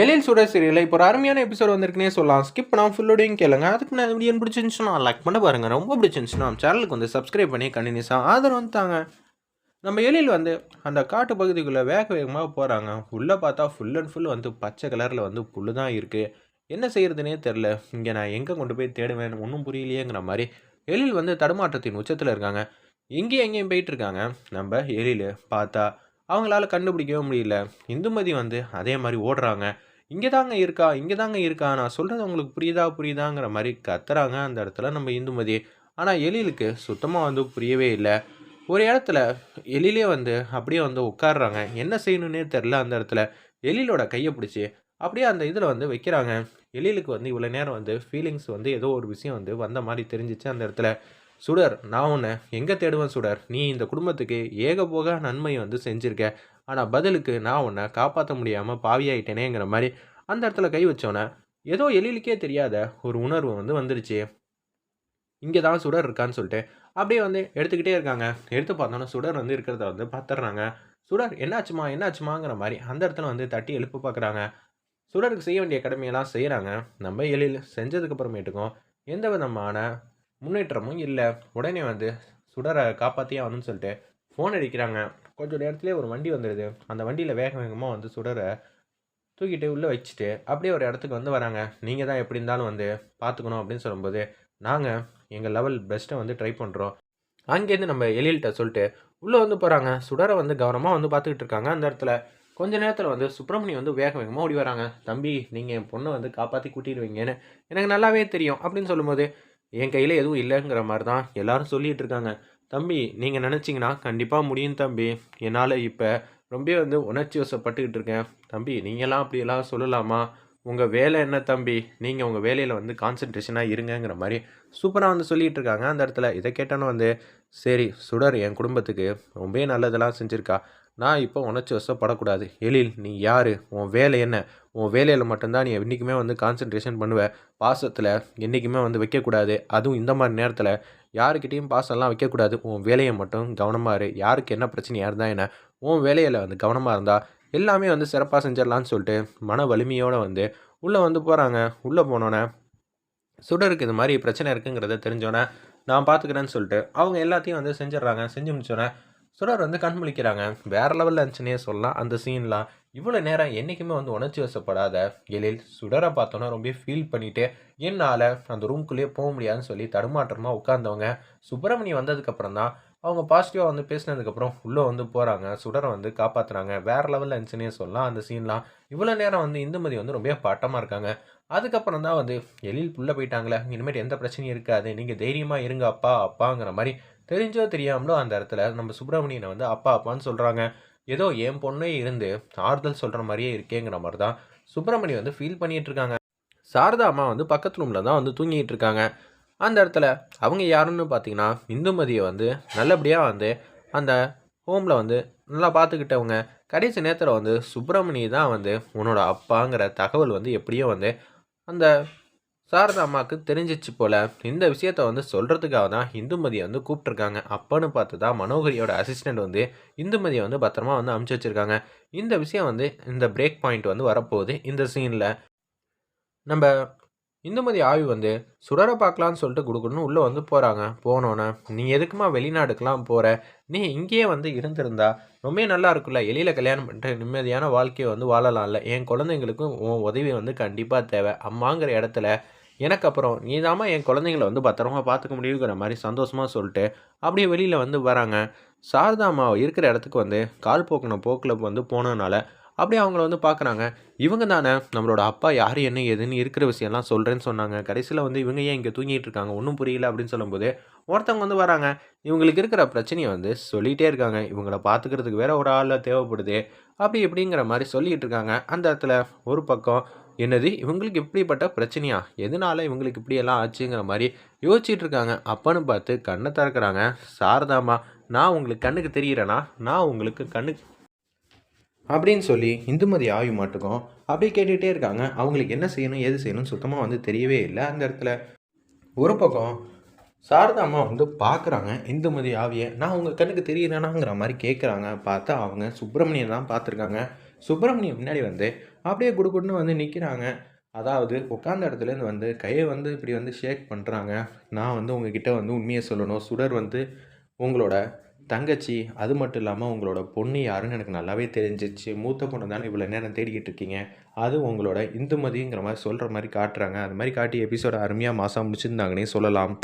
எழில் சுடர் இப்போ ஒரு அருமையான எபிசோட் வந்திருக்குனே சொல்லலாம். ஸ்கிப் பண்ணால் ஃபுல்லோடையும் கேளுங்க. அதுக்கு நான் வீடியோ பிடிச்சிருந்துச்சுன்னா லைக் பண்ண பாருங்க. ரொம்ப பிடிச்சிருந்துச்சுன்னா சேனலுக்கு வந்து சப்ஸ்கிரைப் பண்ணி கண்டினியூஸாக ஆதரவு வந்துட்டாங்க நம்ம எழில் வந்து அந்த காட்டு பகுதிக்குள்ளே வேக வேகமாக போகிறாங்க உள்ளே பார்த்தா ஃபுல் அண்ட் ஃபுல் வந்து பச்சை கலரில் வந்து புல்லு தான் இருக்குது என்ன செய்கிறதுனே தெரில இங்கே நான் எங்கே கொண்டு போய் தேடுவேன்? ஒன்றும் புரியலையேங்கிற மாதிரி எழில் வந்து தடுமாற்றத்தின் உச்சத்தில் இருக்காங்க. இங்கேயும் எங்கேயும் போயிட்டு இருக்காங்க. நம்ம எழில் பார்த்தா அவங்களால கண்டுபிடிக்கவே முடியல. இந்துமதி வந்து அதே மாதிரி ஓடுறாங்க. இங்கே தாங்க இருக்கா? இங்கே தாங்க இருக்கா? நான் சொல்கிறது உங்களுக்கு புரியுதா? புரியுதாங்கிற மாதிரி கத்துறாங்க அந்த இடத்துல நம்ம இந்துமதி ஆனால் எழிலுக்கு சுத்தமாக வந்து புரியவே இல்லை. ஒரு இடத்துல எழிலே வந்து அப்படியே வந்து உட்காடுறாங்க என்ன செய்யணுன்னே தெரில அந்த இடத்துல. எழிலோட கையை பிடிச்சி அப்படியே அந்த இதில் வந்து வைக்கிறாங்க. எழிலுக்கு வந்து இவ்வளோ நேரம் வந்து ஃபீலிங்ஸ் வந்து ஏதோ ஒரு விஷயம் வந்து வந்த மாதிரி தெரிஞ்சிச்சு அந்த இடத்துல. சுடர் நான் உன்னை எங்கே தேடுவேன் சுடர்? நீ இந்த குடும்பத்துக்கு ஏகபோக நன்மை வந்து செஞ்சுருக்க. ஆனால் பதிலுக்கு நான் உன்னை காப்பாற்ற முடியாமல் பாவியாயிட்டேனேங்கிற மாதிரி அந்த இடத்துல கை வச்சோன்னே ஏதோ எழிலுக்கே தெரியாத ஒரு உணர்வு வந்து வந்துருச்சு. இங்கே தான் சுடர் இருக்கான்னு சொல்லிட்டு அப்படியே வந்து எடுத்துக்கிட்டே இருக்காங்க. எடுத்து பார்த்தோன்னா சுடர் வந்து இருக்கிறத வந்து பார்த்துட்றாங்க சுடர் என்னாச்சுமா என்னாச்சுமாங்கிற மாதிரி அந்த இடத்துல வந்து தட்டி எழுப்பு பார்க்குறாங்க சுடருக்கு செய்ய வேண்டிய கடமையெல்லாம் செய்கிறாங்க நம்ம எழில் செஞ்சதுக்கு அப்புறமேட்டுக்கும் எந்த விதமான முன்னேற்றமும் இல்லை. உடனே வந்து சுடரை காப்பாற்றியே ஆகணும்னு சொல்லிட்டு ஃபோன் அடிக்கிறாங்க. கொஞ்சம் நேரத்துலேயே ஒரு வண்டி வந்துடுது அந்த வண்டியில் வேக வேகமாக வந்து சுடரை தூக்கிட்டு உள்ளே வச்சுட்டு அப்படியே ஒரு இடத்துக்கு வந்து வராங்க. நீங்கள் தான் எப்படி இருந்தாலும் வந்து பார்த்துக்கணும் அப்படின்னு சொல்லும்போது நாங்கள் எங்கள் லெவல் பெஸ்ட்டை வந்து ட்ரை பண்ணுறோம் அங்கேருந்து நம்ம எழில்கிட்ட சொல்லிட்டு உள்ளே வந்து போகிறாங்க சுடரை வந்து கவனமாக வந்து பார்த்துக்கிட்டு இருக்காங்க. அந்த இடத்துல கொஞ்ச நேரத்தில் வந்து சுப்பிரமணியம் வந்து வேக வேகமாக ஓடி வராங்க. தம்பி நீங்கள் என் பொண்ணை வந்து காப்பாற்றி கூட்டிடுவீங்கன்னு எனக்கு நல்லாவே தெரியும் அப்படின்னு சொல்லும்போது என் கையில் எதுவும் இல்லைங்கிற மாதிரி தான் எல்லாரும் சொல்லிகிட்டு இருக்காங்க தம்பி நீங்கள் நினச்சிங்கன்னா கண்டிப்பாக முடியும் தம்பி. என்னால் இப்போ ரொம்ப வந்து உணர்ச்சி வசப்பட்டுக்கிட்டு இருக்கேன். தம்பி நீங்களாம் அப்படியெல்லாம் சொல்லலாமா? உங்கள் வேலை என்ன தம்பி? நீங்கள் உங்கள் வேலையில் வந்து கான்சன்ட்ரேஷனாக இருங்கங்கிற மாதிரி சூப்பராக வந்து சொல்லிகிட்டு இருக்காங்க அந்த இடத்துல. இதை கேட்டாலும் வந்து சரி சுடர் என் குடும்பத்துக்கு. ரொம்ப நல்லதெல்லாம் செஞ்சுருக்கா. நான் இப்போ உணர்ச்சி வசப்படக்கூடாது. எழில் நீ யார்? உன் வேலை என்ன? உன் வேலையில் மட்டும்தான் நீ என்றைக்குமே வந்து கான்சன்ட்ரேஷன் பண்ணுவ. பாசத்தில் என்றைக்குமே வந்து வைக்கக்கூடாது. அதுவும் இந்த மாதிரி நேரத்தில். யாருக்கிட்டேயும் பாசம்லாம் வைக்கக்கூடாது. உன் வேலையை மட்டும் கவனமாக இரு. யாருக்கு என்ன பிரச்சனையாக இருந்தால் என்ன? உன் வேலையில் வந்து கவனமாக இருந்தால் எல்லாமே வந்து சிறப்பாக செஞ்சிடலான்னு சொல்லிட்டு மன வலிமையோடு வந்து உள்ளே வந்து போகிறாங்க உள்ளே போனோன்னே சுடருக்கு இது மாதிரி பிரச்சனை இருக்குங்கிறத தெரிஞ்சோன்னே நான் பார்த்துக்கிறேன்னு சொல்லிட்டு அவங்க எல்லாத்தையும் வந்து செஞ்சிடுறாங்க. செஞ்சு முடிச்சோடனே சுடர் வந்து கண் முழிக்கிறாங்க. வேறு லெவலில் இருந்துச்சுன்னே சொல்லலாம். அந்த சீன்லாம் இவ்வளோ நேரம் என்றைக்குமே வந்து உணர்ச்சி வசப்படாத எழில் சுடரை பார்த்தோன்னா ரொம்ப ஃபீல் பண்ணிவிட்டு என்னால் அந்த ரூம்குள்ளேயே போக முடியாதுன்னு சொல்லி தடுமாற்றமாக உட்காந்தவங்க சுப்பிரமணி வந்ததுக்கப்புறம் தான் அவங்க பாசிட்டிவாக வந்து பேசினதுக்கப்புறம் உள்ளே வந்து போகிறாங்க சுடரை வந்து காப்பாற்றுறாங்க வேறு லெவலில் இருந்துச்சுன்னே சொல்லலாம். அந்த சீன்லாம் இவ்வளோ நேரம் வந்து இந்துமதி வந்து ரொம்ப பாட்டமாக இருக்காங்க. அதுக்கப்புறம் தான் வந்து எழில் புள்ள போயிட்டாங்களே. இனிமேல் எந்த பிரச்சனையும் இருக்காது. நீங்கள் தைரியமாக இருங்க அப்பா அப்பாங்கிற மாதிரி தெரிஞ்சோ தெரியாமலோ அந்த இடத்துல நம்ம சுப்பிரமணியனை வந்து அப்பா அப்பான்னு சொல்கிறாங்க ஏதோ என் பொண்ணே இருந்து ஆறுதல் சொல்கிற மாதிரியே இருக்கேங்கிற மாதிரி தான் சுப்பிரமணி வந்து ஃபீல் பண்ணிகிட்டு இருக்காங்க. சாரதா அம்மா வந்து பக்கத்து ரூமில் தான் வந்து தூங்கிட்டு இருக்காங்க. அந்த இடத்துல அவங்க யாருன்னு பார்த்தீங்கன்னா இந்துமதியை வந்து நல்லபடியாக வந்து அந்த ஹோமில் வந்து நல்லா பார்த்துக்கிட்டவங்க. கடைசி நேரத்தில் வந்து சுப்பிரமணி தான் வந்து உன்னோட அப்பாங்கிற தகவல் வந்து எப்படியோ வந்து அந்த சாரதா அம்மாவுக்கு தெரிஞ்சிச்சு போல் இந்த விஷயத்த வந்து சொல்கிறதுக்காக தான் இந்துமதியை வந்து கூப்பிட்ருக்காங்க அப்பன்னு பார்த்து தான் மனோகரியோட அசிஸ்டண்ட் வந்து இந்துமதியை வந்து பத்திரமா வந்து அமுச்சு வச்சுருக்காங்க. இந்த விஷயம் வந்து இந்த பிரேக் பாயிண்ட் வந்து வரப்போகுது. இந்த சீனில் நம்ம இந்துமதி ஆய்வு வந்து சுடரை பார்க்கலான்னு சொல்லிட்டு கொடுக்கணும்னு உள்ளே வந்து போகிறாங்க போனோன்னே நீ எதுக்குமா வெளிநாடுக்கெலாம் போகிற நீ இங்கேயே வந்து இருந்திருந்தா ரொம்ப நல்லா இருக்குல்ல எளியில் கல்யாணம் பண்ணிட்டு நிம்மதியான வாழ்க்கையை வந்து வாழலாம்ல. என் குழந்தைங்களுக்கும் உன் உதவி வந்து கண்டிப்பாக தேவை. அம்மாங்கிற இடத்துல எனக்கு அப்புறம் நீ தாமா என் குழந்தைங்கள வந்து பத்திரமா பார்த்துக்க முடியுங்கிற மாதிரி சந்தோஷமாக சொல்லிட்டு அப்படியே வெளியில் வந்து வராங்க. சாரதாமா இருக்கிற இடத்துக்கு வந்து கால் போக்கின போக்கில் வந்து போனதுனால அப்படியே அவங்கள வந்து பார்க்குறாங்க. இவங்க தானே நம்மளோட அப்பா யார் என்ன ஏதுன்னு இருக்கிற விஷயம்லாம் சொல்கிறேன்னு சொன்னாங்க. கடைசியில் வந்து இவங்க ஏன் இங்கே தூங்கிட்டு இருக்காங்க? ஒன்றும் புரியல அப்படின்னு சொல்லும்போது ஒருத்தவங்க வந்து வராங்க. இவங்களுக்கு இருக்கிற பிரச்சனையை வந்து சொல்லிகிட்டே இருக்காங்க. இவங்கள பார்த்துக்கிறதுக்கு வேற ஒரு ஆள் தேவைப்படுது. அப்படி இப்படிங்கிற மாதிரி சொல்லிகிட்டு இருக்காங்க. அந்த இடத்துல ஒரு பக்கம் என்னது இவங்களுக்கு இப்படிப்பட்ட பிரச்சனையா? எதனால இவங்களுக்கு இப்படியெல்லாம் ஆச்சுங்கிற மாதிரி யோசிச்சுட்டு இருக்காங்க. அப்பன்னு பார்த்து கண்ணை திறக்கிறாங்க. சாரதாமா நான் உங்களுக்கு கண்ணுக்கு தெரிகிறேனா நான் உங்களுக்கு கண்ணுக்கு அப்படின்னு சொல்லி இந்துமதி ஆயு மாட்டுக்கும் அப்படியே கேட்டுகிட்டே இருக்காங்க. அவங்களுக்கு என்ன செய்யணும் எது செய்யணும்னு சுத்தமாக வந்து தெரியவே இல்லை. அந்த இடத்துல ஒரு பக்கம் சாரதா அம்மா வந்து பார்க்குறாங்க இந்துமதி ஆவியை. நான் உங்கள் கண்ணுக்கு தெரியலனாங்கிற மாதிரி கேட்குறாங்க பார்த்தா அவங்க சுப்பிரமணியன் தான் பார்த்துருக்காங்க. சுப்பிரமணியம் முன்னாடி வந்து அப்படியே குடுகுடுன்னு வந்து நிற்கிறாங்க அதாவது உட்காந்த இடத்துலேருந்து வந்து கையை வந்து இப்படி வந்து ஷேக் பண்ணுறாங்க நான் வந்து உங்ககிட்ட வந்து உண்மையை சொல்லணும். சுடர் வந்து உங்களோட தங்கச்சி அது மட்டும் இல்லாமல் உங்களோட பொண்ணு யாருன்னு எனக்கு நல்லாவே தெரிஞ்சிச்சு மூத்த பொண்ணு தானே இவ்வளோ நேரம் தேடிக்கிட்டு இருக்கீங்க. அது உங்களோட இந்துமதிங்கிற மாதிரி சொல்கிற மாதிரி காட்டுறாங்க. அது மாதிரி காட்டி எபிசோட அருமையாக மாதம் முடிச்சிருந்தாங்கன்னே சொல்லலாம்.